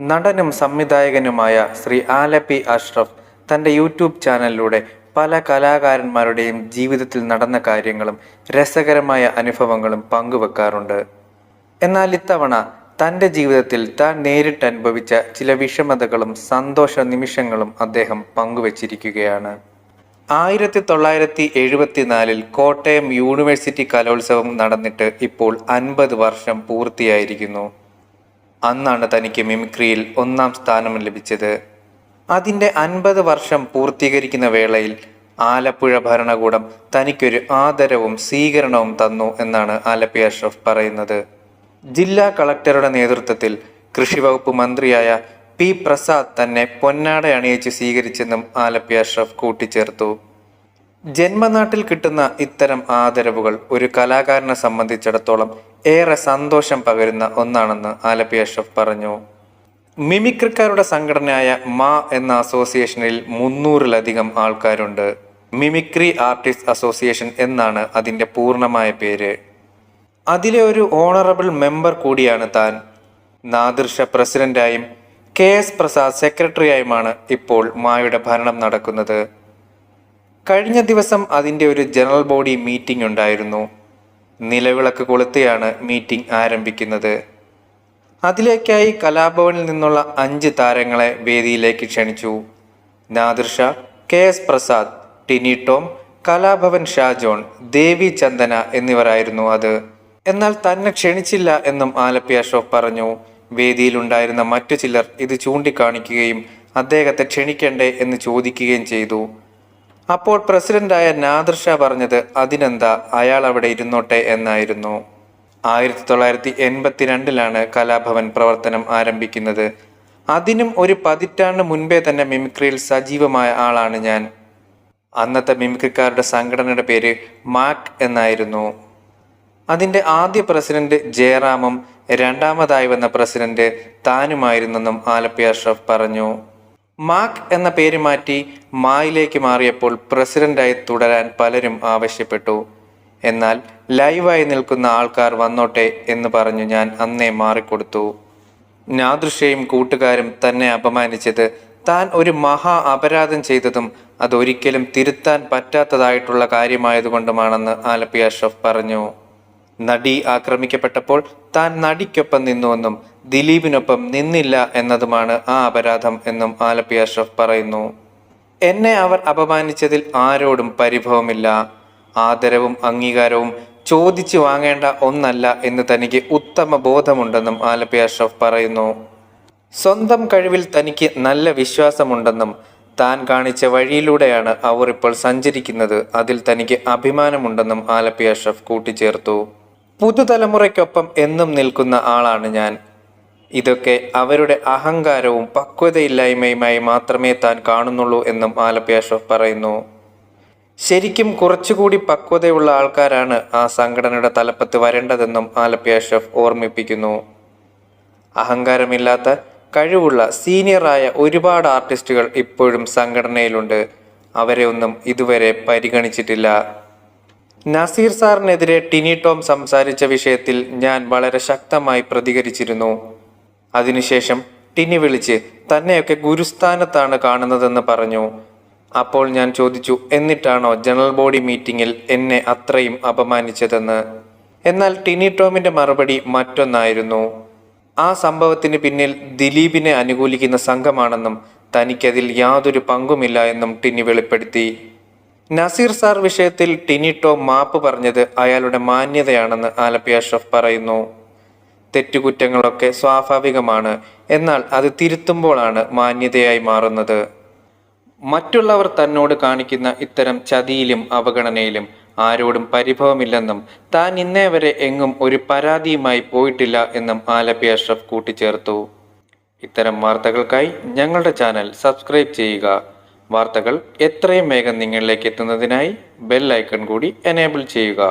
നടനും സംവിധായകനുമായ ശ്രീ ആലപ്പി അഷ്റഫ് തന്റെ യൂട്യൂബ് ചാനലിലൂടെ പല കലാകാരന്മാരുടെയും ജീവിതത്തിൽ നടന്ന കാര്യങ്ങളും രസകരമായ അനുഭവങ്ങളും പങ്കുവെക്കാറുണ്ട്. എന്നാൽ ഇത്തവണ തന്റെ ജീവിതത്തിൽ താൻ നേരിട്ട് അനുഭവിച്ച ചില വിഷമതകളും സന്തോഷ നിമിഷങ്ങളും അദ്ദേഹം പങ്കുവച്ചിരിക്കുകയാണ്. ആയിരത്തി തൊള്ളായിരത്തി എഴുപത്തിനാലിൽ കോട്ടയം യൂണിവേഴ്സിറ്റി കലോത്സവം നടന്നിട്ട് ഇപ്പോൾ അൻപത് വർഷം പൂർത്തിയായിരിക്കുന്നു. അന്നാണ് തനിക്ക് മിമിക്രിയിൽ ഒന്നാം സ്ഥാനം ലഭിച്ചത്. അതിന്റെ അൻപത് വർഷം പൂർത്തീകരിക്കുന്ന വേളയിൽ ആലപ്പുഴ ഭരണകൂടം തനിക്കൊരു ആദരവും സ്വീകരണവും തന്നു എന്നാണ് ആലപ്പി അഷ്റഫ് പറയുന്നത്. ജില്ലാ കളക്ടറുടെ നേതൃത്വത്തിൽ കൃഷിവകുപ്പ് മന്ത്രിയായ പി പ്രസാദ് തന്നെ പൊന്നാട അണിയിച്ച് സ്വീകരിച്ചെന്നും ആലപ്പി അഷ്റഫ് കൂട്ടിച്ചേർത്തു. ജന്മനാട്ടിൽ കിട്ടുന്ന ഇത്തരം ആദരവുകൾ ഒരു കലാകാരനെ സംബന്ധിച്ചിടത്തോളം ഏറെ സന്തോഷം പകരുന്ന ഒന്നാണെന്ന് ആലപ്പി അഷ്റഫ് പറഞ്ഞു. മിമിക്രിക്കാരുടെ സംഘടനയായ മാ എന്ന അസോസിയേഷനിൽ മുന്നൂറിലധികം ആൾക്കാരുണ്ട്. മിമിക്രി ആർട്ടിസ്റ്റ് അസോസിയേഷൻ എന്നാണ് അതിന്റെ പൂർണമായ പേര്. അതിലെ ഒരു ഓണറബിൾ മെമ്പർ കൂടിയാണ് താൻ. നാദിർഷ പ്രസിഡന്റായും കെ എസ് പ്രസാദ് സെക്രട്ടറിയായുമാണ് ഇപ്പോൾ മായുടെ ഭരണം നടക്കുന്നത്. കഴിഞ്ഞ ദിവസം അതിന്റെ ഒരു ജനറൽ ബോഡി മീറ്റിംഗ് ഉണ്ടായിരുന്നു. നിലവിളക്ക് കൊളുത്തിയാണ് മീറ്റിംഗ് ആരംഭിക്കുന്നത്. അതിലേക്കായി കലാഭവനിൽ നിന്നുള്ള അഞ്ച് താരങ്ങളെ വേദിയിലേക്ക് ക്ഷണിച്ചു. നാദിർഷ കെ എസ് പ്രസാദ് ടിനി ടോം കലാഭവൻ ഷാജോൺ ദേവി ചന്ദന എന്നിവരായിരുന്നു അത്. എന്നാൽ തന്നെ ക്ഷണിച്ചില്ല എന്നും ആലപ്പി അശോക് പറഞ്ഞു. വേദിയിലുണ്ടായിരുന്ന മറ്റു ചിലർ ഇത് ചൂണ്ടിക്കാണിക്കുകയും അദ്ദേഹത്തെ ക്ഷണിക്കണ്ടേ എന്ന് ചോദിക്കുകയും ചെയ്തു. അപ്പോൾ പ്രസിഡന്റായ നാദർഷ പറഞ്ഞത് അതിനെന്താ? അയാൾ അവിടെ ഇരുന്നോട്ടെ എന്നായിരുന്നു. ആയിരത്തി തൊള്ളായിരത്തി എൺപത്തിരണ്ടിലാണ് കലാഭവൻ പ്രവർത്തനം ആരംഭിക്കുന്നത്. അതിനും ഒരു പതിറ്റാണ്ട് മുൻപേ തന്നെ മിമിക്രിയിൽ സജീവമായ ആളാണ് ഞാൻ. അന്നത്തെ മിമിക്രിക്കാരുടെ സംഘടനയുടെ പേര് മാക് എന്നായിരുന്നു. അതിന്റെ ആദ്യ പ്രസിഡന്റ് ജയറാമും രണ്ടാമതായി വന്ന പ്രസിഡന്റ് താനുമായിരുന്നെന്നും ആലപ്പി അഷ്റഫ് പറഞ്ഞു. മാക് എന്ന പേര് മാറ്റി മായിലേക്ക് മാറിയപ്പോൾ പ്രസിഡന്റായി തുടരാൻ പലരും ആവശ്യപ്പെട്ടു. എന്നാൽ ലൈവായി നിൽക്കുന്ന ആൾക്കാർ വന്നോട്ടെ എന്ന് പറഞ്ഞു ഞാൻ അന്നേ മാറിക്കൊടുത്തു. നാദൃശ്യയും കൂട്ടുകാരും തന്നെ അപമാനിച്ചത് താൻ ഒരു മഹാ അപരാധം ചെയ്തതും അതൊരിക്കലും തിരുത്താൻ പറ്റാത്തതായിട്ടുള്ള കാര്യമായതുകൊണ്ടുമാണെന്ന് ആലപ്പി അഷ്റഫ് പറഞ്ഞു. നടി ആക്രമിക്കപ്പെട്ടപ്പോൾ താൻ നടിക്കൊപ്പം നിന്നുവെന്നും ദിലീപിനൊപ്പം നിന്നില്ല എന്നതുമാണ് ആ അപരാധം എന്നും ആലപ്പി അഷ്റഫ് പറയുന്നു. എന്നെ അവർ അപമാനിച്ചതിൽ ആരോടും പരിഭവമില്ല. ആദരവും അംഗീകാരവും ചോദിച്ചു വാങ്ങേണ്ട ഒന്നല്ല എന്ന് തനിക്ക് ഉത്തമ ബോധമുണ്ടെന്നും ആലപ്പി അഷ്റഫ് പറയുന്നു. സ്വന്തം കഴിവിൽ തനിക്ക് നല്ല വിശ്വാസമുണ്ടെന്നും താൻ കാണിച്ച വഴിയിലൂടെയാണ് അവർ ഇപ്പോൾ സഞ്ചരിക്കുന്നത്. അതിൽ തനിക്ക് അഭിമാനമുണ്ടെന്നും ആലപ്പി അഷ്റഫ് കൂട്ടിച്ചേർത്തു. പുതുതലമുറയ്ക്കൊപ്പം എന്നും നിൽക്കുന്ന ആളാണ് ഞാൻ. ഇതൊക്കെ അവരുടെ അഹങ്കാരവും പക്വതയില്ലായ്മയുമായി മാത്രമേ താൻ കാണുന്നുള്ളൂ എന്നും ആലപ്പി അഷ്റഫ് പറയുന്നു. ശരിക്കും കുറച്ചുകൂടി പക്വതയുള്ള ആൾക്കാരാണ് ആ സംഘടനയുടെ തലപ്പത്ത് വരേണ്ടതെന്നും ആലപ്പി അഷ്റഫ് ഓർമ്മിപ്പിക്കുന്നു. അഹങ്കാരമില്ലാത്ത കഴിവുള്ള സീനിയറായ ഒരുപാട് ആർട്ടിസ്റ്റുകൾ ഇപ്പോഴും സംഘടനയിലുണ്ട്. അവരെ ഒന്നും ഇതുവരെ പരിഗണിച്ചിട്ടില്ല. നസീർ സാറിനെതിരെ ടിനി ടോം സംസാരിച്ച വിഷയത്തിൽ ഞാൻ വളരെ ശക്തമായി പ്രതികരിച്ചിരുന്നു. അതിനുശേഷം ടിനി വിളിച്ച് തന്നെയൊക്കെ ഗുരുസ്ഥാനത്താണ് കാണുന്നതെന്ന് പറഞ്ഞു. അപ്പോൾ ഞാൻ ചോദിച്ചു എന്നിട്ടാണോ ജനറൽ ബോഡി മീറ്റിംഗിൽ എന്നെ അത്രയും അപമാനിച്ചതെന്ന്? എന്നാൽ ടിനി ടോമിന്റെ മറുപടി മറ്റൊന്നായിരുന്നു. ആ സംഭവത്തിന് പിന്നിൽ ദിലീപിനെ അനുകൂലിക്കുന്ന സംഘമാണെന്നും തനിക്കതിൽ യാതൊരു പങ്കുമില്ല എന്നും ടിനി വെളിപ്പെടുത്തി. നസീർ സാർ വിഷയത്തിൽ ടിനിട്ടോ മാപ്പ് പറഞ്ഞത് അയാളുടെ മാന്യതയാണെന്ന് ആലപ്പി അഷ്റഫ് പറയുന്നു. തെറ്റുകുറ്റങ്ങളൊക്കെ സ്വാഭാവികമാണ്. എന്നാൽ അത് തിരുത്തുമ്പോഴാണ് മാന്യതയായി മാറുന്നത്. മറ്റുള്ളവർ തന്നോട് കാണിക്കുന്ന ഇത്തരം ചതിയിലും അവഗണനയിലും ആരോടും പരിഭവമില്ലെന്നും താൻ ഇന്നേ വരെ എങ്ങും ഒരു പരാതിയുമായി പോയിട്ടില്ല എന്നും ആലപ്പി അഷ്റഫ് കൂട്ടിച്ചേർത്തു. ഇത്തരം വാർത്തകൾക്കായി ഞങ്ങളുടെ ചാനൽ സബ്സ്ക്രൈബ് ചെയ്യുക. വാർത്തകൾ എത്രയും വേഗം നിങ്ങളിലേക്ക് എത്തുന്നതിനായി ബെൽ ഐക്കൺ കൂടി എനേബിൾ ചെയ്യുക.